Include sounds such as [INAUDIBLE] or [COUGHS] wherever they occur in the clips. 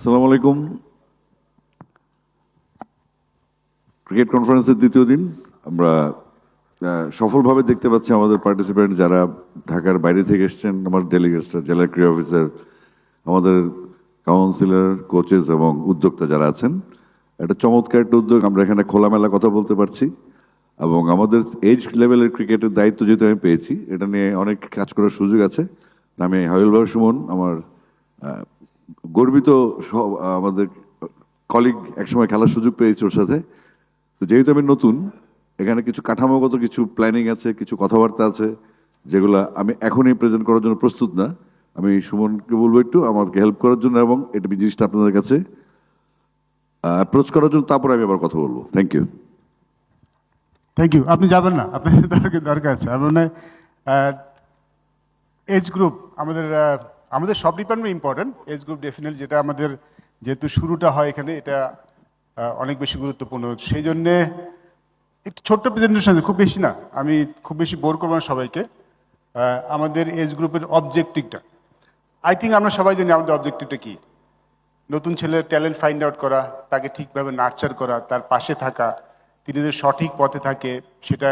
আসসালামু আলাইকুম। ক্রিকেট কনফারেন্সের দ্বিতীয় দিন। আমরা সফলভাবে দেখতে পাচ্ছি আমাদের পার্টিসিপেন্ট যারা ঢাকার বাইরে থেকে এসেছেন, আমার ডেলিগেটসরা জেলা ক্রীড়া অফিসার আমাদের কাউন্সিলর কোচেস এবং উদ্যোক্তা যারা আছেন। একটা চমৎকার একটা উদ্যোগ, আমরা এখানে খোলামেলা কথা বলতে পারছি। এবং আমাদের এজ লেভেলের ক্রিকেটের দায়িত্ব যেহেতু আমি পেয়েছি, এটা নিয়ে অনেক কাজ করার সুযোগ আছে। আমি হাবিল সুমন, আমার গর্বিত সব- আমাদের কলিগ একসময় খেলার সুযোগ পেয়েছি ওর সাথে। তো যেহেতু আমি নতুন এখানে কিছু কাঠামোগত কিছু প্ল্যানিং আছে কিছু কথাবার্তা আছে যেগুলো আমি এখনই প্রেজেন্ট করার জন্য প্রস্তুত না। আমি সুমনকে বলব একটু আমাকে হেল্প করার জন্য এবং এটা জিনিসটা আপনাদের কাছে অ্যাপ্রোচ করার জন্য তারপরে আমি আবার কথা বলব। থ্যাংক ইউ থ্যাংক ইউ আপনি যাবেন না। আপনার দরকার আছে। মনে এজ গ্রুপ আমাদের আহ, আমাদের সব department important age group definitely যেটা আমাদের যেহেতু শুরুটা হয় এখানে, এটা অনেক বেশি গুরুত্বপূর্ণ। সেই জন্যে একটু ছোট্ট প্রেজেন্টেশন খুব বেশি না, আমি খুব বেশি বোর করব না সবাইকে। আমাদের এজ গ্রুপের অবজেক্টিভটা আই থিঙ্ক আমরা সবাই জানি আমাদের অবজেক্টিভটা কী। নতুন ছেলের ট্যালেন্ট ফাইন্ড আউট করা, তাকে ঠিকভাবে নার্চার করা, তার পাশে থাকা, তিনি যদি সঠিক পথে থাকে, সেটা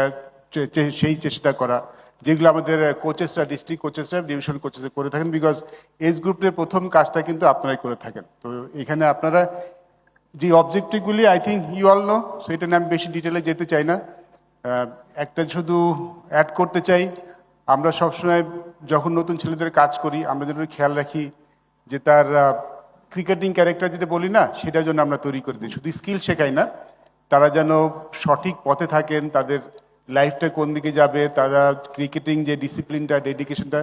সেই চেষ্টা করা। যেগুলো আমাদের কোচেসরা ডিস্ট্রিক্ট কোচেসরা ডিভিশন কোচেসরা করে থাকেন বিকজ এজ গ্রুপের প্রথম কাজটা কিন্তু আপনারাই করে থাকেন। তো এখানে আপনারা যে অবজেক্টিভগুলি I think you all know সেটা নিয়ে আমি বেশি ডিটেলে যেতে চাই না। একটা শুধু অ্যাড করতে চাই, আমরা সবসময় যখন নতুন ছেলেদের কাজ করি, আমরা যেন খেয়াল রাখি যে তার ক্রিকেটিং ক্যারেক্টার যেটা বলি না, সেটার জন্য আমরা তৈরি করে দিই। শুধু স্কিল শেখাই না, তারা যেন সঠিক পথে থাকেন, তাদের লাইফটা কোন দিকে যাবে, তারা ক্রিকেটিং যে ডিসিপ্লিনটা ডেডিকেশনটা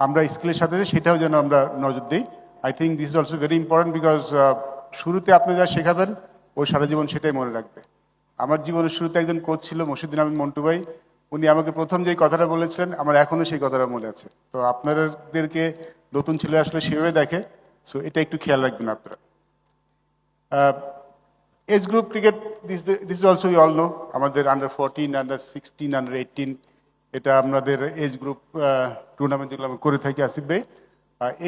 আমরা স্কিলের সাথে সেটাও যেন আমরা নজর দিই। I think this is also very important because শুরুতে আপনি যা শেখাবেন, ও সারা জীবন সেটাই মনে রাখবে। আমার জীবনের শুরুতে একজন কোচ ছিল মসিদ্দিন আহমেদ মন্টু ভাই। উনি আমাকে প্রথম যেই কথাটা বলেছিলেন, আমার এখনও সেই কথাটা মনে আছে। তো আপনাদেরকে নতুন ছেলে আসলে সেভাবে দেখে সো এটা একটু খেয়াল রাখবেন আপনারা। Age group cricket this this also all know আমাদের under fourteen under sixteen under eighteen এটা আমাদের এজ গ্রুপ টুর্নামেন্ট যেগুলো আমরা করে থাকি আসিফ ভাই।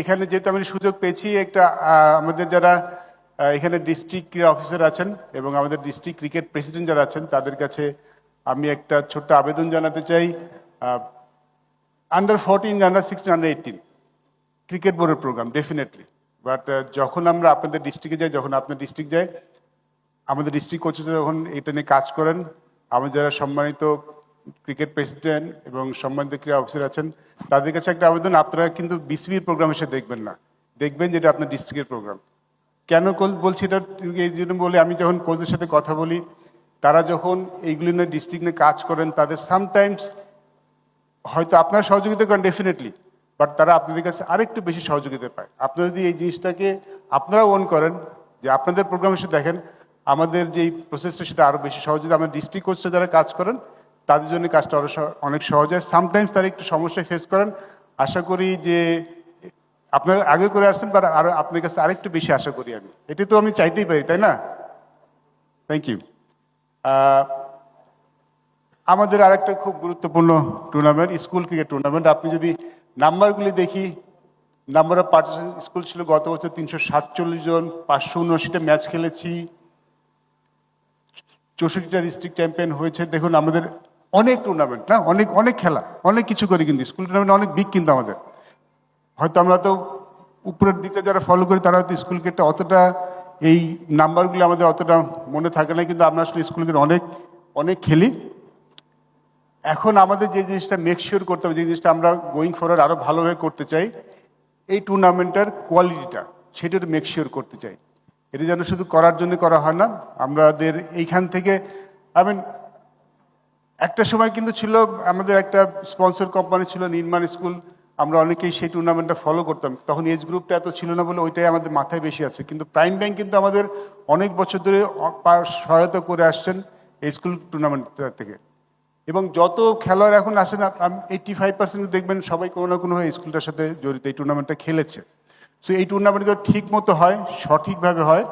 এখানে যেহেতু আমি সুযোগ পেয়েছি, একটা আমাদের যারা এখানে ডিস্ট্রিক্ট ক্রীড়া অফিসার আছেন এবং আমাদের ডিস্ট্রিক্ট ক্রিকেট প্রেসিডেন্ট যারা আছেন, তাদের কাছে আমি একটা ছোট্ট আবেদন জানাতে চাই। Under fourteen under sixteen under eighteen cricket বোর্ডের প্রোগ্রাম ডেফিনেটলি বাট যখন আমরা আপনাদের ডিস্ট্রিক্টে যাই, যখন আপনার ডিস্ট্রিক্ট যাই আমাদের ডিস্ট্রিক্ট কোচেস যখন এটা নিয়ে কাজ করেন আমাদের যারা সম্মানিত ক্রিকেট প্রেসিডেন্ট এবং সম্মানিত ক্রীড়া অফিসার আছেন, তাদের কাছে একটা আবেদন, আপনারা কিন্তু বিসিবির প্রোগ্রাম এসে দেখবেন না। দেখবেন যেটা আপনার ডিস্ট্রিক্টের প্রোগ্রাম কেন বলছি এটা এই জন্য বলে আমি যখন কোচদের সাথে কথা বলি, তারা যখন এইগুলি নিয়ে ডিস্ট্রিক্ট নিয়ে কাজ করেন, তাদের সামটাইমস হয়তো আপনারা সহযোগিতা করেন ডেফিনেটলি বাট তারা আপনাদের কাছে আরেকটু বেশি সহযোগিতা পায়। আপনারা যদি এই জিনিসটাকে আপনারা ওন করেন, যে আপনাদের প্রোগ্রাম এসে দেখেন আমাদের যে প্রসেসটা সেটা আরও বেশি সহজ। হবে আমার ডিস্ট্রিক্ট কোচরা যারা কাজ করেন, তাদের জন্য কাজটা আরও অনেক সহজ হয়। সামটাইমস তারা একটু সমস্যায় ফেস করেন। আশা করি যে, আপনারা আগে করে আসছেন বা আরও আপনার কাছে আরেকটু বেশি আশা করি আমি। এটা তো আমি চাইতেই পারি, তাই না? থ্যাংক ইউ আমাদের আরেকটা খুব গুরুত্বপূর্ণ টুর্নামেন্ট স্কুল ক্রিকেট টুর্নামেন্ট আপনি যদি নাম্বারগুলি দেখি নাম্বার অফ পার্টিসিপেন্ট স্কুল ছিল গত বছর তিনশো সাতচল্লিশ জন, পাঁচশো উনআশিটা ম্যাচ খেলেছি। চৌষট্টিটা ডিস্ট্রিক্ট চ্যাম্পিয়ন হয়েছে। দেখুন, আমাদের অনেক টুর্নামেন্ট না? অনেক অনেক খেলা, অনেক কিছু করি কিন্তু স্কুল টুর্নামেন্ট অনেক বিগ কিন্তু আমাদের। হয়তো আমরা তো উপরের দিকটা যারা ফলো করি, তারা হয়তো স্কুল ক্রিকেটটা অতটা, এই নাম্বারগুলো আমাদের অতটা মনে থাকে না, কিন্তু আমরা আসলে স্কুল ক্রিকেট অনেক অনেক খেলি। এখন আমাদের যে জিনিসটা মেক শিওর করতে হবে, যে জিনিসটা আমরা গোয়িং ফরওয়ার্ড আরও ভালোভাবে করতে চাই, এই টুর্নামেন্টের কোয়ালিটিটা সেটা মেক শিওর করতে চাই। এটা যেন শুধু করার জন্য করা হয় না আমাদের এইখান থেকে আই মিন একটা সময় কিন্তু ছিল, আমাদের একটা স্পন্সর কোম্পানি ছিল, নির্মাণ স্কুল, আমরা অনেকেই সেই টুর্নামেন্টটা ফলো করতাম। তখন এজ গ্রুপটা এত ছিল না বলে ওইটাই আমাদের মাথায় বেশি আছে। কিন্তু প্রাইম ব্যাংক কিন্তু আমাদের অনেক বছর ধরে সহায়তা করে আসছেন এই স্কুল টুর্নামেন্ট থেকে। এবং যত খেলোয়াড় এখন আসেন এইটটি ফাইভ পার্সেন্ট দেখবেন সবাই কোনো না কোনোভাবে স্কুলটার সাথে জড়িত, এই টুর্নামেন্টটা খেলেছে। সো এই টুর্নামেন্ট যদি ঠিক মতো হয়, সঠিকভাবে হয়,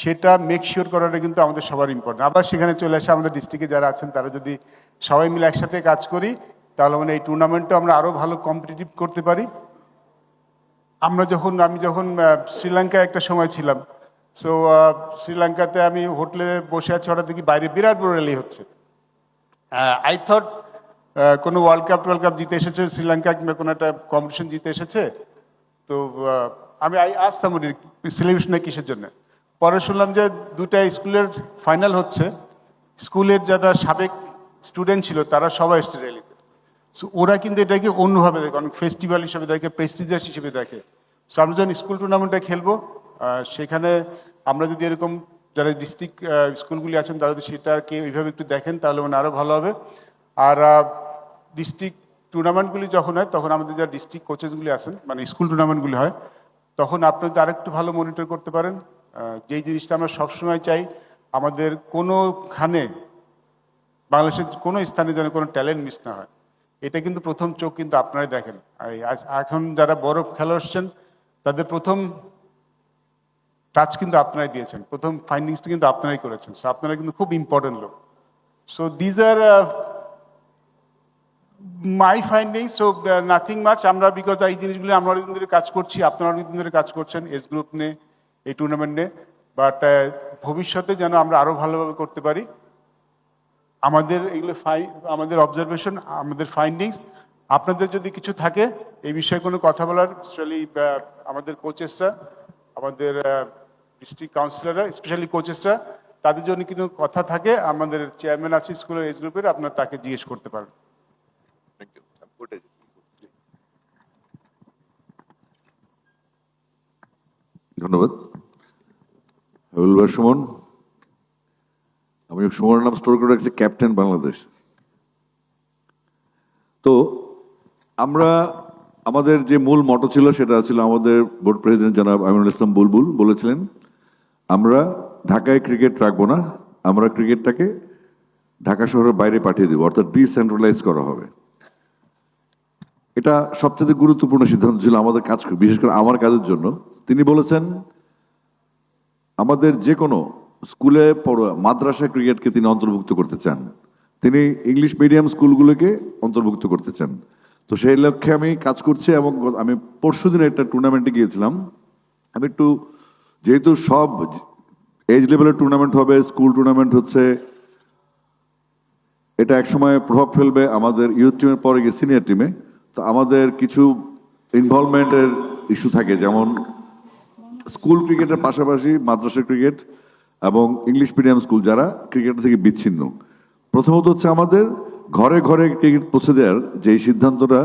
সেটা মেক শিওর করাটা কিন্তু আমাদের সবার ইম্পর্টেন্ট আবার সেখানে চলে আসে আমাদের ডিস্ট্রিক্টে যারা আছেন, তারা যদি সবাই মিলে একসাথে কাজ করি, তাহলে মানে এই টুর্নামেন্টটা আমরা আরও ভালো কম্পিটিটিভ করতে পারি। আমরা যখন, আমি যখন শ্রীলঙ্কায় একটা সময় ছিলাম সো শ্রীলঙ্কাতে আমি হোটেলে বসে আছি, হঠাৎ দেখি বাইরে বিরাট বড় র্যালি হচ্ছে। আই থট কোনো ওয়ার্ল্ড কাপ ওয়ার্ল্ড কাপ জিতে এসেছে, শ্রীলঙ্কা কিংবা কোনো একটা কম্পিটিশন জিতে এসেছে। তো আমি আসতাম সেলিব্রেশনে কিসের জন্য? পরে শুনলাম যে দুটা স্কুলের ফাইনাল হচ্ছে। স্কুলের যারা সাবেক স্টুডেন্ট ছিল, তারা সবাই এসছে র্যালিতে। সো ওরা কিন্তু এটাকে অন্যভাবে দেখে, অনেক ফেস্টিভ্যাল হিসেবে দেখে প্রেস্টিজিয়াস হিসেবে দেখে। সো আমরা যখন স্কুল টুর্নামেন্টটা খেলব সেখানে আমরা যদি এরকম যারা ডিস্ট্রিক্ট স্কুলগুলি আছেন, তারা যদি সেটাকে ওইভাবে একটু দেখেন, তাহলে মানে আরও ভালো হবে। আর ডিস্ট্রিক্ট টুর্নামেন্টগুলি যখন হয়, তখন আমাদের যারা ডিস্ট্রিক্ট কোচেসগুলি আছেন মানে স্কুল টুর্নামেন্টগুলি হয়, তখন আপনাদের আরেকটু ভালো মনিটর করতে পারেন। যেই জিনিসটা আমরা সবসময় চাই, আমাদের কোনোখানে বাংলাদেশের কোনো স্থানে যেন কোনো ট্যালেন্ট মিস না হয়। এটা কিন্তু প্রথম চোখ কিন্তু আপনারাই দেখেন। এখন যারা বড় খেলা আসছেন তাদের প্রথম টাচ কিন্তু আপনারাই দিয়েছেন। প্রথম ফাইন্ডিংসটা কিন্তু আপনারাই করেছেন। সো আপনারা কিন্তু খুব ইম্পর্টেন্ট লোক। So these are my findings so nothing much আমরা বিকজ এই জিনিসগুলো আমরা অনেকদিন ধরে কাজ করছি, আপনারা অনেকদিন ধরে কাজ করছেন এস গ্রুপ নিয়ে, এই টুর্নামেন্ট নিয়ে। বাট ভবিষ্যতে যেন আমরা আরও ভালোভাবে করতে পারি, আমাদের এগুলো ফাই আমাদের অবজারভেশন আমাদের ফাইন্ডিংস আপনাদের যদি কিছু থাকে, এই বিষয়ে কোনো কথা বলার স্পেশালি আমাদের কোচেসরা আমাদের ডিস্ট্রিক্ট কাউন্সিলররা স্পেশালি কোচেসরা তাদের জন্য কোনো কথা থাকে, আমাদের চেয়ারম্যান আছে স্কুলের এজ গ্রুপের আপনারা তাকে জিজ্ঞেস করতে পারেন। ধন্যবাদ। হাবিবুল সুমন। আমি সুমনের নাম স্টোর করে রাখছি, ক্যাপ্টেন বাংলাদেশ। তো, আমরা আমাদের যে মূল মটো ছিল সেটা ছিল আমাদের বোর্ড প্রেসিডেন্ট জনাব আমিনুল ইসলাম বুলবুল বলেছিলেন, আমরা ঢাকায় ক্রিকেট রাখব না, আমরা ক্রিকেটটাকে ঢাকা শহরের বাইরে পাঠিয়ে দেবো, অর্থাৎ ডিসেন্ট্রালাইজ করা হবে। এটা সবচেয়ে গুরুত্বপূর্ণ সিদ্ধান্ত ছিল আমাদের কাজ বিশেষ করে আমার কাজের জন্য। তিনি বলেছেন, আমাদের যে কোনো স্কুলে পড়ুয়া মাদ্রাসা ক্রিকেটকে তিনি অন্তর্ভুক্ত করতে চান। তিনি ইংলিশ মিডিয়াম স্কুলগুলোকে অন্তর্ভুক্ত করতে চান। তো সেই লক্ষ্যে আমি কাজ করছি এবং আমি পরশু দিন একটা টুর্নামেন্টে গিয়েছিলাম। আমি একটু, যেহেতু সব এজ লেভেলের টুর্নামেন্ট হবে স্কুল টুর্নামেন্ট হচ্ছে, এটা একসময় প্রভাব ফেলবে আমাদের ইউথ টিমের পরে গিয়ে সিনিয়র টিমে তো আমাদের কিছু ইনভলভমেন্টের ইস্যু থাকে, যেমন স্কুল ক্রিকেটের পাশাপাশি মাদ্রাসা ক্রিকেট এবং ইংলিশ মিডিয়াম স্কুল যারা ক্রিকেট থেকে বিচ্ছিন্ন। প্রথমত হচ্ছে আমাদের ঘরে ঘরে ক্রিকেট পৌঁছে দেওয়ার যে সিদ্ধান্তটা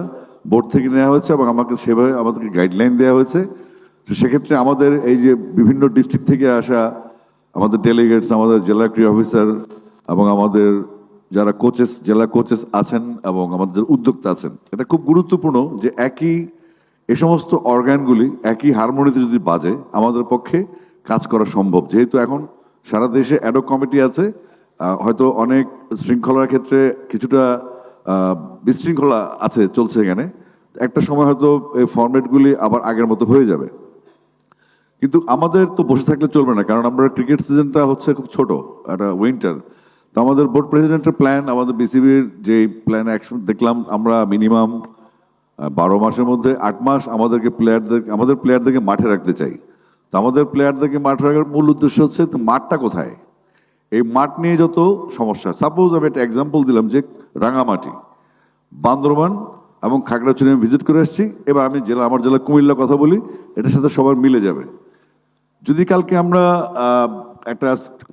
বোর্ড থেকে নেওয়া হয়েছে এবং আমাকে সেভাবে আমাদেরকে গাইডলাইন দেওয়া হয়েছে, তো সেক্ষেত্রে আমাদের এই যে বিভিন্ন ডিস্ট্রিক্ট থেকে আসা আমাদের ডেলিগেটস আমাদের জেলা ক্রীড়া অফিসার এবং আমাদের যারা কোচেস জেলা কোচেস আছেন এবং আমাদের উদ্যোক্তা আছেন, এটা খুব গুরুত্বপূর্ণ যে একই, এ সমস্ত অর্গানগুলি একই হারমোনিতে যদি বাজে, আমাদের পক্ষে কাজ করা সম্ভব। যেহেতু এখন সারা দেশে অ্যাডো কমিটি আছে হয়তো অনেক শৃঙ্খলার ক্ষেত্রে কিছুটা বিশৃঙ্খলা আছে, চলছে এখানে। একটা সময় হয়তো এই ফরম্যাটগুলি আবার আগের মতো হয়ে যাবে। কিন্তু আমাদের তো বসে থাকলে চলবে না, কারণ আমরা ক্রিকেট সিজনটা হচ্ছে খুব ছোট, একটা উইন্টার তো আমাদের বোর্ড প্রেসিডেন্টের প্ল্যান আমাদের বিসিবির যে প্ল্যান অ্যাকশন দেখলাম আমরা মিনিমাম বারো মাসের মধ্যে আট মাস আমাদেরকে প্লেয়ারদের আমাদের প্লেয়ারদেরকে মাঠে রাখতে চাই। তো আমাদের প্লেয়ারদেরকে মাঠে রাখার মূল উদ্দেশ্য হচ্ছে মাঠটা কোথায়? এই মাঠ নিয়ে যত সমস্যা সাপোজ আমি একটা এক্সাম্পল দিলাম যে রাঙামাটি, বান্দরবান এবং খাগড়াছড়ি আমি ভিজিট করে আসছি, এবার আমি জেলা, আমার জেলা কুমিল্লা কথা বলি, এটার সাথে সবার মিলে যাবে। যদি কালকে আমরা একটা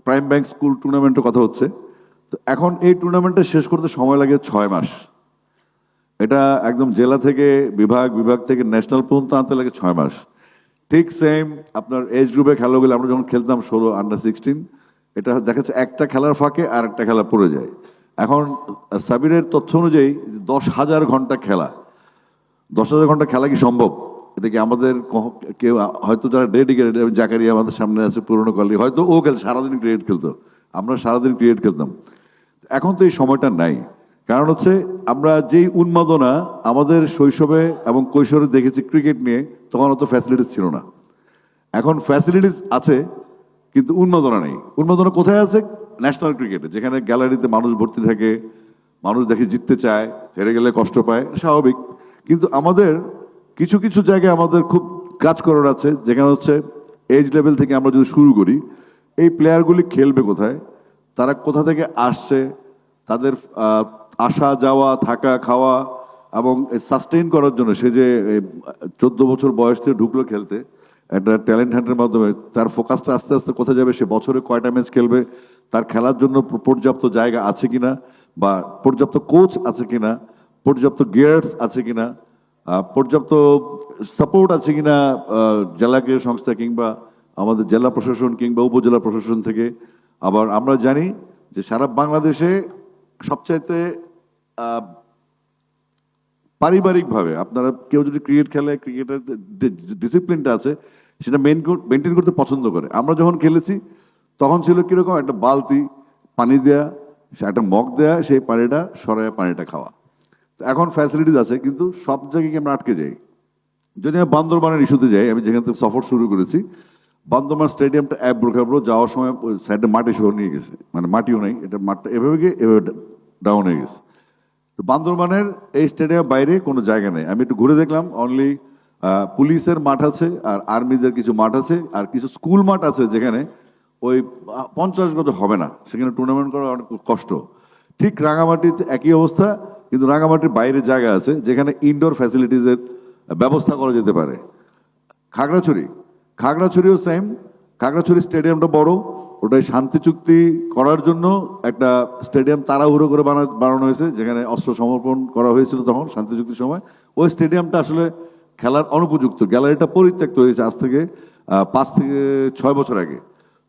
প্রাইম ব্যাংক স্কুল টুর্নামেন্টের কথা হচ্ছে তো এখন এই টুর্নামেন্টটা শেষ করতে সময় লাগে ছয় মাস। এটা একদম জেলা থেকে বিভাগ বিভাগ থেকে ন্যাশনাল পর্যন্ত আনতে লাগে ছয় মাস। ঠিক সেম আপনার এজ গ্রুপে খেলাগুলো আমরা যখন খেলতাম ষোলো আন্ডার সিক্সটিন এটা দেখা যাচ্ছে একটা খেলার ফাঁকে আর একটা খেলা পড়ে যায়। এখন সাবিরের তথ্য অনুযায়ী দশ হাজার ঘণ্টা খেলা। দশ হাজার ঘণ্টা খেলা কি সম্ভব? এটা কি আমাদের কেউ, হয়তো যারা ডেডিকেটেড জাকারি আমাদের সামনে আছে, পুরনো কলি হয়তো ও খেল, সারাদিন ক্রিকেট খেলতো। আমরা সারাদিন ক্রিকেট খেলতাম। এখন তো এই সময়টা নাই। কারণ হচ্ছে আমরা যেই উন্মাদনা আমাদের শৈশবে এবং কৈশোরে দেখেছি ক্রিকেট নিয়ে, তখন অত ফ্যাসিলিটিস ছিল না। এখন ফ্যাসিলিটিস আছে, কিন্তু উন্মাদনা নেই। উন্মাদনা কোথায় আছে? ন্যাশনাল ক্রিকেটে যেখানে গ্যালারিতে মানুষ ভর্তি থাকে, মানুষ দেখে জিততে চায়, হেরে গেলে কষ্ট পায় স্বাভাবিক। কিন্তু আমাদের কিছু কিছু জায়গায় আমাদের খুব কাজ করার আছে, যেখানে হচ্ছে এজ লেভেল থেকে আমরা যদি শুরু করি, এই প্লেয়ারগুলি খেলবে কোথায়? তারা কোথা থেকে আসছে, তাদের আসা, যাওয়া, থাকা, খাওয়া এবং সাস্টেইন করার জন্য সে যে চোদ্দ বছর বয়স থেকে ঢুকলো খেলতে, একটা ট্যালেন্ট হান্টের মাধ্যমে, তার ফোকাসটা আস্তে আস্তে কোথায় যাবে, সে বছরে কয়টা ম্যাচ খেলবে, তার খেলার জন্য পর্যাপ্ত জায়গা আছে কিনা বা পর্যাপ্ত কোচ আছে কিনা, পর্যাপ্ত গিয়ার্স আছে কিনা পর্যাপ্ত সাপোর্ট আছে কিনা জেলা ক্রীড়া সংস্থা কিংবা আমাদের জেলা প্রশাসন কিংবা উপজেলা প্রশাসন থেকে আবার আমরা জানি যে সারা বাংলাদেশে সবচাইতে পারিবারিকভাবে আপনারা কেউ যদি ক্রিকেট খেলে, ক্রিকেটের ডিসিপ্লিনটা আছে, সেটা মেন মেনটেন করতে পছন্দ করে। আমরা যখন খেলেছি, তখন ছিল কীরকম, একটা বালতি পানি দেয়া একটা মগ দেয়া, সেই পানিটা সরায় পানিটা খাওয়া। তো এখন ফ্যাসিলিটিস আছে, কিন্তু সব জায়গায় আমরা আটকে যাই? যদি আমি বান্দরবানের ইস্যুতে যাই, আমি যেখান থেকে সফর শুরু করেছি বান্দরবান স্টেডিয়ামটা এক ব্রোখাব্রো যাওয়ার সময় সাইডে মাটি সহ নিয়ে গেছে। মানে মাটিও নেই, এটা মাঠটা এভাবে গিয়ে এভাবে ডাউন হয়ে গেছে। তো বান্দরবানের এই স্টেডিয়ামের বাইরে কোনো জায়গা নেই। আমি একটু ঘুরে দেখলাম অনলি পুলিশের মাঠ আছে আর আর্মিদের কিছু মাঠ আছে আর কিছু স্কুল মাঠ আছে যেখানে ওই পঞ্চাশ গজ হবে না। সেখানে টুর্নামেন্ট করা অনেক কষ্ট। ঠিক রাঙামাটিতে একই অবস্থা, কিন্তু রাঙামাটির বাইরে জায়গা আছে যেখানে ইনডোর ফ্যাসিলিটিসের ব্যবস্থা করা যেতে পারে। খাগড়াছড়ি খাগড়াছড়িও সেম খাগড়াছড়ি স্টেডিয়ামটা বড়। ওটাই শান্তি চুক্তি করার জন্য একটা স্টেডিয়াম তাড়াহুড়ো করে বানা- বানানো হয়েছে, যেখানে অস্ত্র সমর্পণ করা হয়েছিল তখন, শান্তি চুক্তির সময়। ওই স্টেডিয়ামটা আসলে খেলার অনুপযুক্ত। গ্যালারিটা পরিত্যক্ত হয়েছে আজ থেকে পাঁচ থেকে ছয় বছর আগে।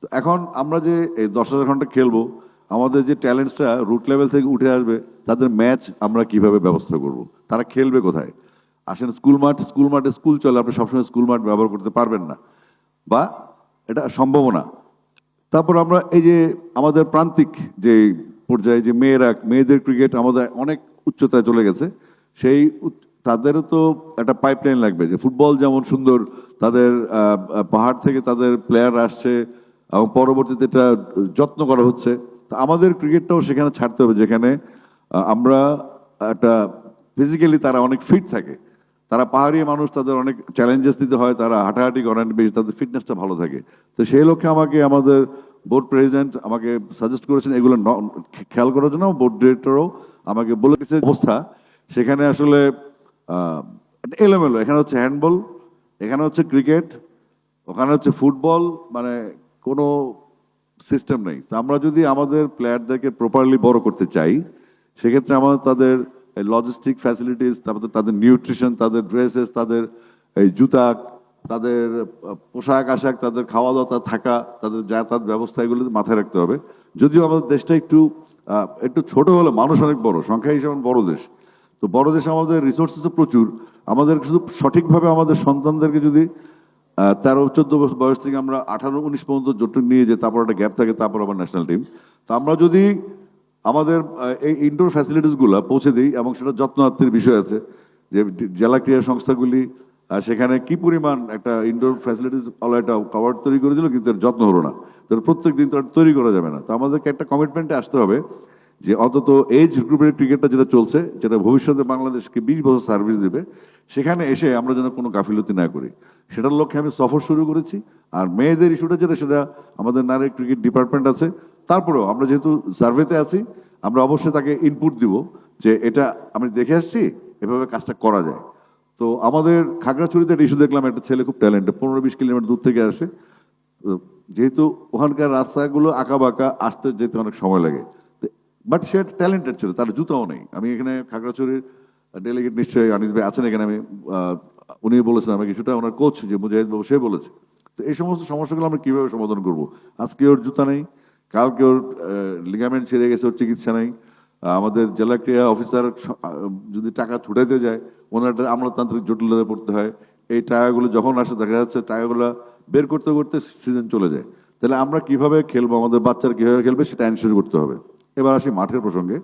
তো এখন আমরা যে এই দশ হাজার ঘণ্টা খেলব, আমাদের যে ট্যালেন্টসটা রুট লেভেল থেকে উঠে আসবে, তাদের ম্যাচ আমরা কীভাবে ব্যবস্থা করব? তারা খেলবে কোথায়? আসেন স্কুল মাঠ, স্কুল মাঠে স্কুল চলে। আপনি সবসময় স্কুল মাঠ ব্যবহার করতে পারবেন না। বা এটা সম্ভাবনা। তারপর আমরা এই যে আমাদের প্রান্তিক যে পর্যায়ে যে মেয়েরা, মেয়েদের ক্রিকেট আমাদের অনেক উচ্চতায় চলে গেছে, সেই তাদেরও তো একটা পাইপলাইন লাগবে যে ফুটবল যেমন সুন্দর, তাদের পাহাড় থেকে তাদের প্লেয়ার আসছে এবং পরবর্তীতে এটা যত্ন করা হচ্ছে। তা আমাদের ক্রিকেটটাও সেখানে ছাড়তে হবে যেখানে আমরা একটা ফিজিক্যালি তারা অনেক ফিট থাকে। তারা পাহাড়ি মানুষ, তাদের অনেক চ্যালেঞ্জেস দিতে হয়, তারা হাঁটাহাঁটি করেন বেশি, তাদের ফিটনেসটা ভালো থাকে। তো সেই লক্ষ্যে আমাকে আমাদের বোর্ড প্রেসিডেন্ট আমাকে সাজেস্ট করেছেন এগুলো খেয়াল করার জন্য বোর্ড ডিরেক্টরও আমাকে বলে দিয়েছে অবস্থা। সেখানে আসলে এলোমেলো, এখানে হচ্ছে হ্যান্ডবল এখানে হচ্ছে ক্রিকেট ওখানে হচ্ছে ফুটবল মানে কোনো সিস্টেম নেই। তো আমরা যদি আমাদের প্লেয়ারদেরকে প্রপারলি বড় করতে চাই, সেক্ষেত্রে আমাদের তাদের লজিস্টিক ফ্যাসিলিটিস তারপর তাদের নিউট্রিশন তাদের ড্রেসেস তাদের এই জুতা, তাদের পোশাক আশাক, তাদের খাওয়া দাওয়া থাকা, তাদের যাতায়াত ব্যবস্থা এগুলো মাথায় রাখতে হবে। যদিও আমাদের দেশটা একটু একটু ছোট হলে মানুষ অনেক বড় সংখ্যা হিসেবে বড় দেশ। তো বড় দেশে আমাদের রিসোর্সেসও প্রচুর। আমাদের শুধু সঠিকভাবে আমাদের সন্তানদেরকে যদি তেরো, চোদ্দ বছর বয়স থেকে আমরা আঠারো, উনিশ পর্যন্ত জোটক নিয়ে যে তারপর একটা গ্যাপ থাকে, তারপর আবার ন্যাশনাল টিম তো আমরা যদি আমাদের এই ইনডোর ফ্যাসিলিটিসগুলো পৌঁছে দিই এবং সেটা যত্নার্থের বিষয় আছে, যে জেলা ক্রীড়া সংস্থাগুলি সেখানে কি পরিমাণ একটা ইনডোর ফ্যাসিলিটিস একটা কভার তৈরি করে দিল, কিন্তু এর যত্ন হলো না। তো প্রত্যেক দিন তো তৈরি করা যাবে না। তো আমাদেরকে একটা কমিটমেন্টে আসতে হবে যে অন্তত এজ গ্রুপের ক্রিকেটটা যেটা চলছে, যেটা ভবিষ্যতে বাংলাদেশকে বিশ বছর সার্ভিস দেবে, সেখানে এসে আমরা যেন কোনো গাফিলতি না করি। সেটার লক্ষ্যে আমি সফর শুরু করেছি, আর মেয়েদের ইস্যুটা যেটা, সেটা আমাদের নারী ক্রিকেট ডিপার্টমেন্ট আছে তারপরেও আমরা যেহেতু সার্ভেতে আছি, আমরা অবশ্যই তাকে ইনপুট দিব যে এটা আমি দেখে আসছি, এভাবে কাজটা করা যায়। তো আমাদের খাগড়াছড়িতে একটা ইস্যু দেখলাম, একটা ছেলে খুব ট্যালেন্টেড পনেরো বিশ কিলোমিটার দূর থেকে আসে। যেহেতু ওখানকার রাস্তাগুলো আঁকা বাঁকা আসতে যেতে অনেক সময় লাগে। বাট সে একটা ট্যালেন্টেড ছিল, তার জুতাও নেই। আমি এখানে খাগড়াছড়ির ডেলিগেট নিশ্চয়ই আনিস ভাই আছেন এখানে, আমি উনি বলেছেন আমাকে কিছুটা, ওনার কোচ যে মুজাহিদ বাবু, সে বলেছে। তো এই সমস্ত সমস্যাগুলো আমরা কীভাবে সমাধান করব? আজকে ওর জুতা নেই কালকে ওর লিগামেন্ট ছিঁড়ে গেছে, ওর চিকিৎসা নেই। আমাদের জেলা ক্রীড়া অফিসার যদি টাকা ছুটাইতে যায় ওনার একটা আমলাতান্ত্রিক জটিলতায় পড়তে হয়। এই টাকাগুলো যখন আসে, দেখা যাচ্ছে টাকাগুলো বের করতে করতে সিজন চলে যায়। তাহলে আমরা কীভাবে খেলব, আমাদের বাচ্চারা কীভাবে খেলবে, সেটা এনশিওর করতে হবে। এবার আসি মাঠের প্রসঙ্গে।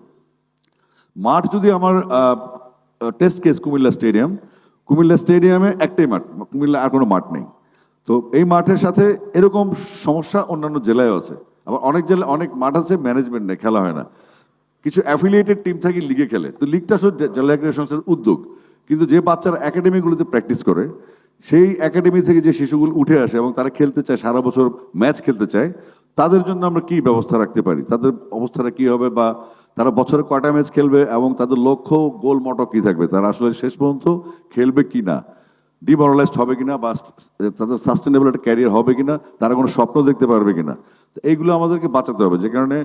মাঠ যদি আমার test case Comilla stadium Comilla স্টেডিয়ামে একটাই মাঠ, কুমিল্লা আর কোনো মাঠ নেই। তো এই মাঠের সাথে এরকম সমস্যা অন্যান্য জেলায় আছে। আবার অনেক জেলায় অনেক মাঠ আছে ম্যানেজমেন্ট নেই, খেলা হয় না। কিছু অ্যাফিলিয়েটেড টিম থাকে লিগে খেলে। তো লিগটা আসলে জেলা ক্রীড়া সংস্থার উদ্যোগ। কিন্তু যে বাচ্চারা একাডেমিগুলোতে প্র্যাকটিস করে, সেই একাডেমি থেকে যে শিশুগুলো উঠে আসে এবং তারা খেলতে চায়, সারা বছর ম্যাচ খেলতে চায়, তাদের জন্য আমরা কি ব্যবস্থা রাখতে পারি? তাদের অবস্থাটা কি হবে বা তারা বছরে কয়টা ম্যাচ খেলবে এবং তাদের লক্ষ্য গোল মটক কি থাকবে? তারা আসলে শেষ পর্যন্ত খেলবে কি না? ডিমোরালাইজড হবে কিনা বা তাদের সাস্টেনেবল একটা ক্যারিয়ার হবে কিনা তারা কোনো স্বপ্ন দেখতে পারবে কিনা এইগুলো আমাদেরকে বাঁচাতে হবে। যে কারণে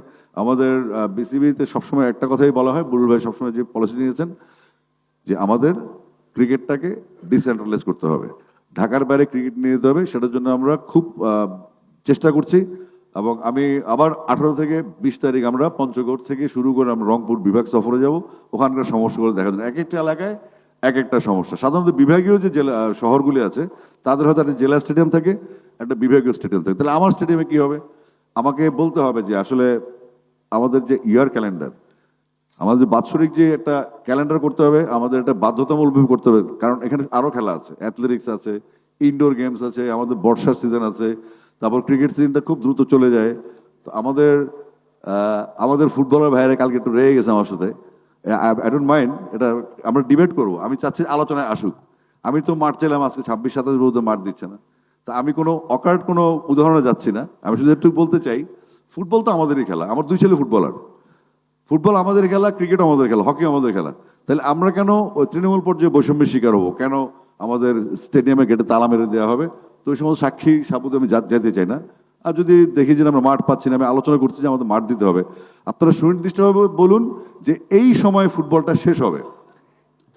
আমাদের বিসিবিতে সবসময় একটা কথাই বলা হয় বুলুল ভাই সবসময় যে পলিসি নিয়েছেন, যে আমাদের ক্রিকেটটাকে ডিসেন্ট্রালাইজ করতে হবে। ঢাকার বাইরে ক্রিকেট নিয়ে যেতে হবে, সেটার জন্য আমরা খুব চেষ্টা করছি। এবং আমি আবার আঠারো থেকে বিশ তারিখ আমরা পঞ্চগড় থেকে শুরু করে আমরা রংপুর বিভাগ সফরে যাব। ওখানকার সমস্যাগুলো দেখার জন্য এক একটা এলাকায় এক একটা সমস্যা। সাধারণত বিভাগীয় যে জেলা শহরগুলি আছে, তাদের হয়তো একটা জেলা স্টেডিয়াম থাকে, একটা বিভাগীয় স্টেডিয়াম থাকে। তাহলে আমার স্টেডিয়ামে কী হবে? আমাকে বলতে হবে যে আসলে আমাদের যে ইয়ার ক্যালেন্ডার আমাদের বাৎসরিক যে একটা ক্যালেন্ডার করতে হবে, আমাদের একটা বাধ্যতামূলকভাবে করতে হবে। কারণ এখানে আরও খেলা আছে অ্যাথলেটিক্স আছে ইনডোর গেমস আছে, আমাদের বর্ষার সিজন আছে, তারপর ক্রিকেট সিজনটা খুব দ্রুত চলে যায়। তো আমাদের আমাদের ফুটবলার ভাইয়েরা কালকে একটু রেগে গেছে আমার সাথে। আই ডোন্ট মাইন্ড এটা আমরা ডিবেট করব। আমি চাচ্ছি আলোচনায় আসুক। আমি তো মাঠ চাইলাম আজকে ছাব্বিশ, সাতাশ বলতে মাঠ দিচ্ছে না। তা আমি কোনো অকার্ড কোনো উদাহরণে যাচ্ছি না। আমি শুধু একটু বলতে চাই, ফুটবল তো আমাদেরই খেলা। আমার দুই ছেলে ফুটবলার। ফুটবল আমাদের খেলা ক্রিকেট আমাদের খেলা হকি আমাদের খেলা। তাহলে আমরা কেন ওই তৃণমূল পর্যায়ে বৈষম্যের শিকার হব? কেন আমাদের স্টেডিয়ামে গেটে তালা মেরে দেওয়া হবে? তো ওই সময় সাক্ষী সাবুতে আমি যেতে চাই না। আর যদি দেখি যে আমরা মাঠ পাচ্ছি না, আমি আলোচনা করছি যে আমাদের মাঠ দিতে হবে। আপনারা সুনির্দিষ্টভাবে বলুন যে এই সময় ফুটবলটা শেষ হবে।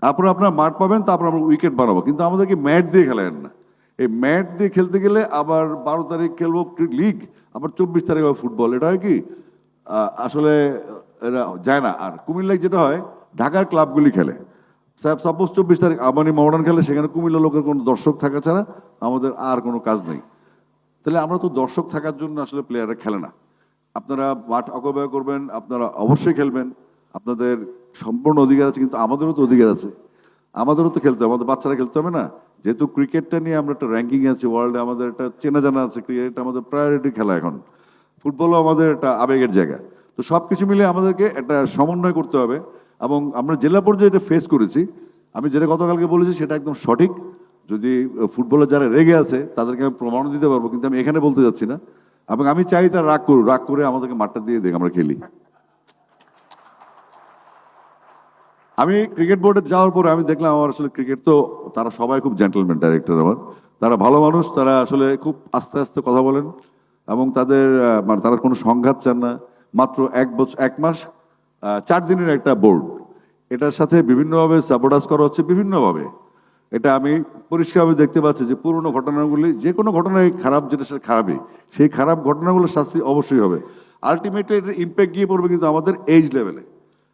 তারপর আপনারা মাঠ পাবেন, তারপর আমরা উইকেট বানাবো। কিন্তু আমাদেরকে ম্যাট দিয়ে খেলেন না। এই ম্যাট দিয়ে খেলতে গেলে আবার বারো তারিখ খেলব লিগ, আবার চব্বিশ তারিখ হবে ফুটবল। এটা হয় কি? আসলে এটা যায় না। আর কুমিল্লায় যেটা হয়, ঢাকার ক্লাবগুলি খেলে। সাপোজ চব্বিশ তারিখ আবানি মডার্ন খেলে, সেখানে কুমিল্লা লোকের কোনো দর্শক থাকা ছাড়া আমাদের আর কোনো কাজ নেই। তাহলে আমরা তো দর্শক থাকার জন্য আসলে প্লেয়াররা খেলে না। আপনারা মাঠ অপব্যয় করবেন, আপনারা অবশ্যই খেলবেন। আপনাদের সম্পূর্ণ অধিকার আছে, কিন্তু আমাদেরও তো অধিকার আছে। আমাদেরও তো খেলতে হবে, আমাদের বাচ্চারা খেলতে হবে না। যেহেতু ক্রিকেটটা নিয়ে আমরা একটা র্যাঙ্কিং আছে ওয়ার্ল্ডে আমাদের একটা চেনা জানা আছে, ক্রিকেট আমাদের প্রায়োরিটি খেলা এখন। ফুটবলও আমাদের একটা আবেগের জায়গা। তো সব কিছু মিলে আমাদেরকে একটা সমন্বয় করতে হবে এবং আমরা জেলা পর্যায়ে এটা ফেস করেছি। আমি যেটা গতকালকে বলেছি, সেটা একদম সঠিক। যদি ফুটবলে যারা রেগে আছে, তাদেরকে আমি প্রমাণ দিতে পারব, কিন্তু আমি এখানে বলতে যাচ্ছি না। এবং আমি চাই তারা রাগ করুক, রাগ করে আমাদেরকে মাঠটা দিয়ে দেখ আমরা খেলি। আমি ক্রিকেট বোর্ডে যাওয়ার পরে আমি দেখলাম আমার আসলে ক্রিকেট তো তারা সবাই খুব জেন্টলম্যান ডাইরেক্টর আমার। তারা ভালো মানুষ, তারা আসলে খুব আস্তে আস্তে কথা বলেন এবং তাদের মানে তারা কোনো সংঘাত চান না। মাত্র এক বছর, এক মাস চার দিনের একটা বোর্ড এটার সাথে বিভিন্নভাবে সাপোর্টাস করা হচ্ছে, বিভিন্নভাবে। এটা আমি পরিষ্কারভাবে দেখতে পাচ্ছি যে পুরনো ঘটনাগুলি, যে কোনো ঘটনায় খারাপ, যেটা সেটা খারাপই। সেই খারাপ ঘটনাগুলোর শাস্তি অবশ্যই হবে। আলটিমেটলি এটার ইম্প্যাক্ট গিয়ে পড়বে কিন্তু আমাদের এইজ লেভেলে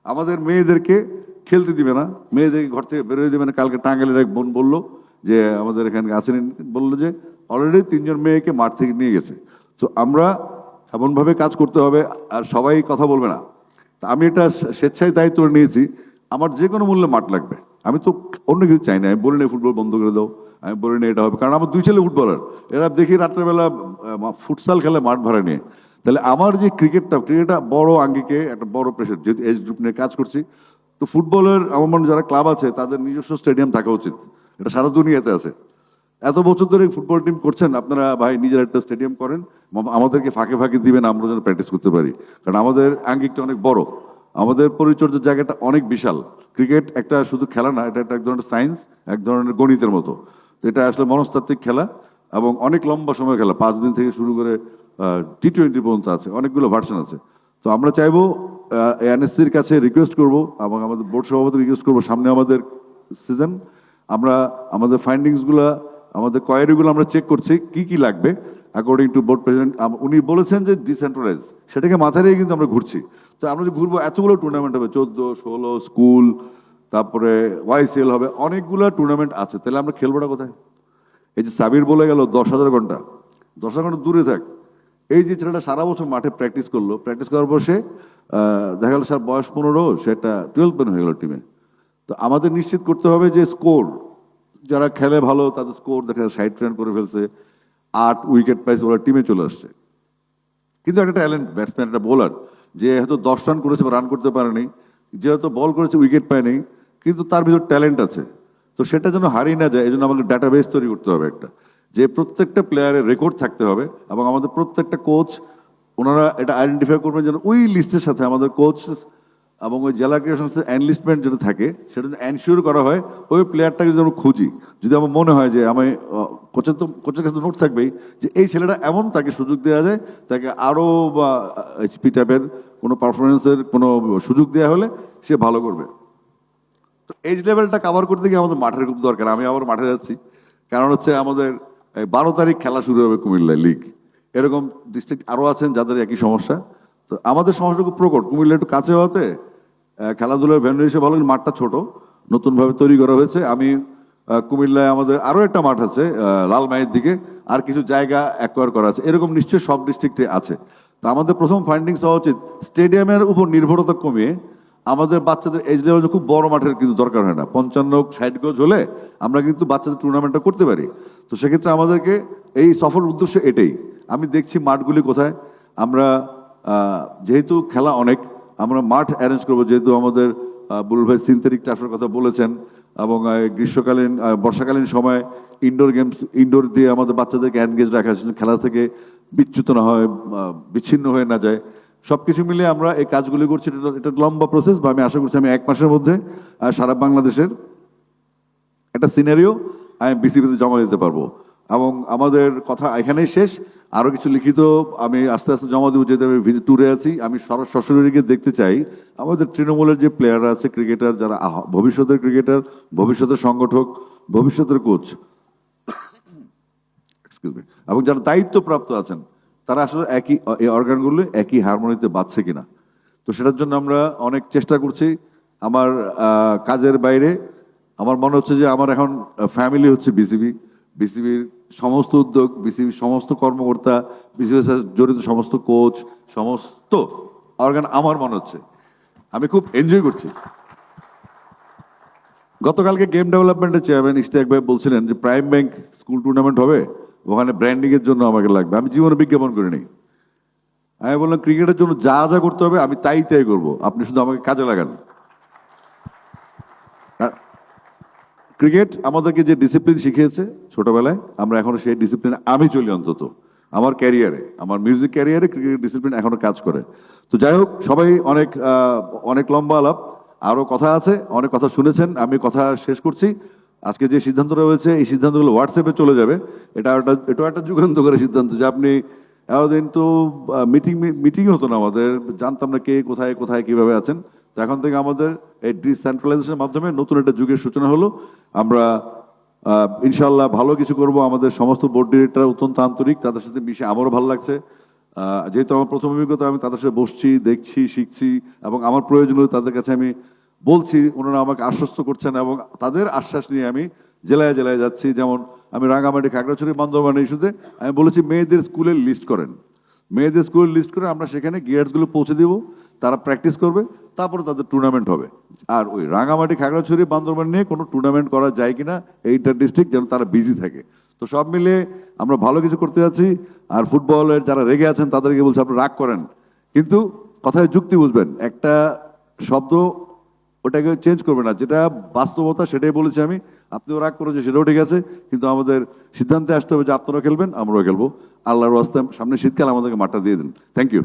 আমাদের মেয়েদেরকে খেলতে দিবে না। মেয়েদেরকে ঘর থেকে বেরোয় দেবে না। কালকে টাঙ্গাইলের এক বোন বলল যে, আমাদের এখানে আছেন বলল যে অলরেডি তিনজন মেয়েকে মাঠ থেকে নিয়ে গেছে। তো আমরা এমনভাবে কাজ করতে হবে আর সবাই কথা বলবে না। তা আমি এটা স্বেচ্ছায় দায়িত্ব নিয়েছি। আমার যে কোনো মূল্যে মাঠ লাগবে। আমি তো অন্য কিছু চাই না। আমি বলি না ফুটবল বন্ধ করে দাও। আমি বলি না এটা হবে। কারণ আমার দুই ছেলে ফুটবলার। এরা দেখি রাত্রেবেলা ফুটসাল খেলে মাঠ ভাড়া নিয়ে। তাহলে আমার যে ক্রিকেটটা ক্রিকেটটা বড় আঙ্গিকে, একটা বড় প্রেশার যেহেতু এজ গ্রুপ নিয়ে কাজ করছি তো ফুটবলের আমার মনে যারা ক্লাব আছে, তাদের নিজস্ব স্টেডিয়াম থাকা উচিত। এটা সারা দুনিয়াতে আছে। এত বছর ধরে ফুটবল টিম করছেন, আপনারা ভাই নিজের একটা স্টেডিয়াম করেন আমাদেরকে ফাঁকে ফাঁকে দিবেন, আমরা যেন প্র্যাকটিস করতে পারি। কারণ আমাদের আঙ্গিকটা অনেক বড়। আমাদের পরিচর্যার জায়গাটা অনেক বিশাল। ক্রিকেট একটা শুধু খেলা না, এটা একটা এক ধরনের সায়েন্স এক ধরনের গণিতের মতো। তো এটা আসলে মনস্তাত্ত্বিক খেলা এবং অনেক লম্বা সময় খেলা। পাঁচ দিন থেকে শুরু করে টি টোয়েন্টি পর্যন্ত আছে। অনেকগুলো ভার্সন আছে। তো আমরা চাইব এনএসসির কাছে রিকোয়েস্ট করব এবং আমাদের বোর্ড সভাপতি রিকোয়েস্ট করব সামনে আমাদের সিজন আমরা আমাদের ফাইন্ডিংসগুলো আমাদের কোয়ারিগুলো আমরা চেক করছি, কি কি লাগবে? অ্যাকর্ডিং টু বোর্ড প্রেসিডেন্ট উনি বলেছেন যে ডিসেন্ট্রালাইজ সেটাকে মাথায় রেখে কিন্তু আমরা ঘুরছি। তো আমরা যে ঘুরবো, এতগুলো টুর্নামেন্ট হবে, চোদ্দ, ষোলো স্কুল তারপরে ওয়াইসিএল হবে, অনেকগুলো টুর্নামেন্ট আছে। তাহলে আমরা খেলবোটা কোথায়? এই যে সাবির বলে গেল দশ হাজার ঘণ্টা। দশ হাজার ঘণ্টা দূরে থাক। এই যে ছেলেটা সারা বছর মাঠে প্র্যাকটিস করল প্র্যাকটিস করার পর সে দেখা গেল স্যার বয়স পনেরো সে একটা টুয়েলভ ম্যান হয়ে গেল টিমে তো আমাদের নিশ্চিত করতে হবে যে স্কোর যারা খেলে ভালো, তাদের স্কোর দেখা যায় সাইড ট্রেন করে ফেলছে, আট উইকেট পাইছে ওরা টিমে চলে আসছে। কিন্তু একটা ট্যালেন্ট ব্যাটসম্যান একটা বোলার যে হয়তো দশ রান করেছে বা রান করতে পারেনি যে হয়তো বল করেছে উইকেট পায়নি, কিন্তু তার ভিতর ট্যালেন্ট আছে। তো সেটা যেন হারিয়ে না যায় এই জন্য আমাকে ডাটাবেস তৈরি করতে হবে একটা। যে প্রত্যেকটা প্লেয়ারের রেকর্ড থাকতে হবে এবং আমাদের প্রত্যেকটা কোচ ওনারা এটা আইডেন্টিফাই করবেন যেন ওই লিস্টের সাথে আমাদের কোচ এবং ওই জেলা ক্রীড়া সংস্থার অ্যানলিস্টমেন্ট যেটা থাকে, সেটা এনশিওর করা হয় ওই প্লেয়ারটাকে যদি আমরা খুঁজি। যদি আমার মনে হয় যে আমি কোচের তো কোচের কাছে নোট থাকবেই যে এই ছেলেটা এমন তাকে সুযোগ দেওয়া যায়, তাকে আরও বা এইচপি টাইপের কোনো পারফরমেন্সের কোনো সুযোগ দেওয়া হলে সে ভালো করবে। তো এজ লেভেলটা কভার করতে গিয়ে আমাদের মাঠের খুব দরকার। আমি আবার মাঠে যাচ্ছি। কারণ হচ্ছে আমাদের বারো তারিখ খেলা শুরু হবে কুমিল্লায় লিগ। এরকম ডিস্ট্রিক্ট আরও আছেন যাদের একই সমস্যা। তো আমাদের সমস্যা খুব প্রকট। কুমিল্লা একটু কাছে হওয়াতে খেলাধুলার ভেন্যু হিসেবে ভালো মাঠটা ছোট, নতুনভাবে তৈরি করা হয়েছে। আমি কুমিল্লায় আমাদের আরও একটা মাঠ আছে লালমাইয়ের দিকে। আর কিছু জায়গা অ্যাকোয়ার করা আছে। এরকম নিশ্চয়ই সব ডিস্ট্রিক্টে আছে। তো আমাদের প্রথম ফাইন্ডিংস হওয়া উচিত। স্টেডিয়ামের উপর নির্ভরতা কমিয়ে আমাদের বাচ্চাদের এজ লেভেল খুব বড় মাঠের কিন্তু দরকার হয় না। পঞ্চান্ন ষাট গজ হলে আমরা কিন্তু বাচ্চাদের টুর্নামেন্টটা করতে পারি। তো সেক্ষেত্রে আমাদেরকে এই সফর উদ্দেশ্য এটাই। আমি দেখছি মাঠগুলি কোথায়। আমরা যেহেতু খেলা অনেক, আমরা মাঠ অ্যারেঞ্জ করব। যেহেতু আমাদের বুলুল ভাই সিনথেটিক চাষের কথা বলেছেন এবং গ্রীষ্মকালীন বর্ষাকালীন সময় ইনডোর গেমস ইনডোর দিয়ে আমাদের বাচ্চাদেরকে এনগেজ রাখা খেলা থেকে বিচ্যুত না হয় বিচ্ছিন্ন হয়ে না যায়। সবকিছু মিলে আমরা এই কাজগুলি করছি, এটা এটা লম্বা প্রসেস বা আমি আশা করছি আমি এক মাসের মধ্যে সারা বাংলাদেশের একটা সিনারিও আমি বিসিবিতে জমা দিতে পারব। এবং আমাদের কথা এখানেই শেষ। আরও কিছু লিখিত আমি আস্তে আস্তে জমা দেবো, যেহেতু আমি ভিজিট ট্যুরে আছি। আমি সর সশরীরে গিয়ে দেখতে চাই, আমাদের তৃণমূলের যে প্লেয়াররা আছে ক্রিকেটার যারা ভবিষ্যতের ক্রিকেটার ভবিষ্যতের সংগঠক, ভবিষ্যতের কোচ [COUGHS] এবং যারা দায়িত্বপ্রাপ্ত আছেন তারা আসলে একই, এই অর্গানগুলো একই হারমোনিতে বাজছে কিনা। তো সেটার জন্য আমরা অনেক চেষ্টা করছি। আমার কাজের বাইরে আমার মনে হচ্ছে যে আমার এখন ফ্যামিলি হচ্ছে বিসিবি বিসিবির সমস্ত উদ্যোগ বিসিবির সমস্ত কর্মকর্তা বিসিবির সাথে জড়িত সমস্ত কোচ সমস্ত অর্গান আমার মনে হচ্ছে। আমি খুব এনজয় করছি। গতকালকে গেম ডেভেলপমেন্টের চেয়ারম্যান ইশতিয়াক ভাই বলছিলেন যে প্রাইম ব্যাংক স্কুল টুর্নামেন্ট হবে। ওখানে ব্র্যান্ডিং এর জন্য আমাকে লাগবে। আমি জীবনে বিজ্ঞাপন করিনি। আমি বললাম ক্রিকেটের জন্য যা যা করতে হবে, আমি তাই তাই করব। আপনি শুধু আমাকে কাজে লাগান। ক্রিকেট আমাদেরকে যে ডিসিপ্লিন শিখিয়েছে ছোটবেলায়, আমরা এখনও সেই ডিসিপ্লিন আমি চলি অন্তত। আমার ক্যারিয়ারে আমার মিউজিক ক্যারিয়ারে ক্রিকেট ডিসিপ্লিন এখনও কাজ করে। তো যাই হোক, সবাই অনেক অনেক লম্বা আলাপ। আরও কথা আছে, অনেক কথা শুনেছেন। আমি কথা শেষ করছি। আজকে যে সিদ্ধান্তটা রয়েছে, এই সিদ্ধান্তগুলো হোয়াটসঅ্যাপে চলে যাবে। এটা একটা এটাও একটা যুগান্তকারী সিদ্ধান্ত যে আপনি এতদিন তো মিটিং মিটিং হতো না আমাদের। জানতাম না কে কোথায় কোথায় কীভাবে আছেন। তো এখন থেকে আমাদের এই ডিসেন্ট্রালাইজেশনের মাধ্যমে নতুন একটা যুগের সূচনা হলো। আমরা ইনশাল্লাহ ভালো কিছু করব। আমাদের সমস্ত বোর্ড ডিরেক্টর অত্যন্ত আন্তরিক। তাদের সাথে মিশে আমারও ভালো লাগছে। যেহেতু আমার প্রথম অভিজ্ঞতা, আমি তাদের সাথে বসছি, দেখছি, শিখছি এবং আমার প্রয়োজন হলে তাদের কাছে আমি বলছি, ওনারা আমাকে আশ্বস্ত করছেন এবং তাদের আশ্বাস নিয়ে আমি জেলায় জেলায় যাচ্ছি। যেমন আমি রাঙামাটি খাগড়াছড়ি বান্দরবান ইস্যুতে আমি বলেছি, মেয়েদের স্কুলের লিস্ট করেন। মেয়েদের স্কুলের লিস্ট করে আমরা সেখানে গিয়ার্সগুলো পৌঁছে দেবো, তারা প্র্যাকটিস করবে, তারপরে তাদের টুর্নামেন্ট হবে। আর ওই রাঙামাটি খাগড়াছড়ি, বান্দরবান নিয়ে কোনো টুর্নামেন্ট করা যায় কি কিনা, এইটা ডিস্ট্রিক্ট যেন তারা বিজি থাকে। তো সব মিলে আমরা ভালো কিছু করতে যাচ্ছি, আর ফুটবলের যারা রেগে আছেন তাদেরকে বলছি, আপনি রাগ করেন। কিন্তু কথায় যুক্তি বুঝবেন, একটা শব্দ ওটাকে চেঞ্জ করবে না। যেটা বাস্তবতা সেটাই বলেছি আমি। আপনিও রাগ করেছে সেটাও ঠিক আছে। কিন্তু আমাদের সিদ্ধান্তে আসতে হবে যে আপনারাও খেলবেন, আমরাও খেলব। আল্লাহর আসতে সামনে শীতকাল আমাদেরকে মাঠটা দিয়ে দিন। Thank you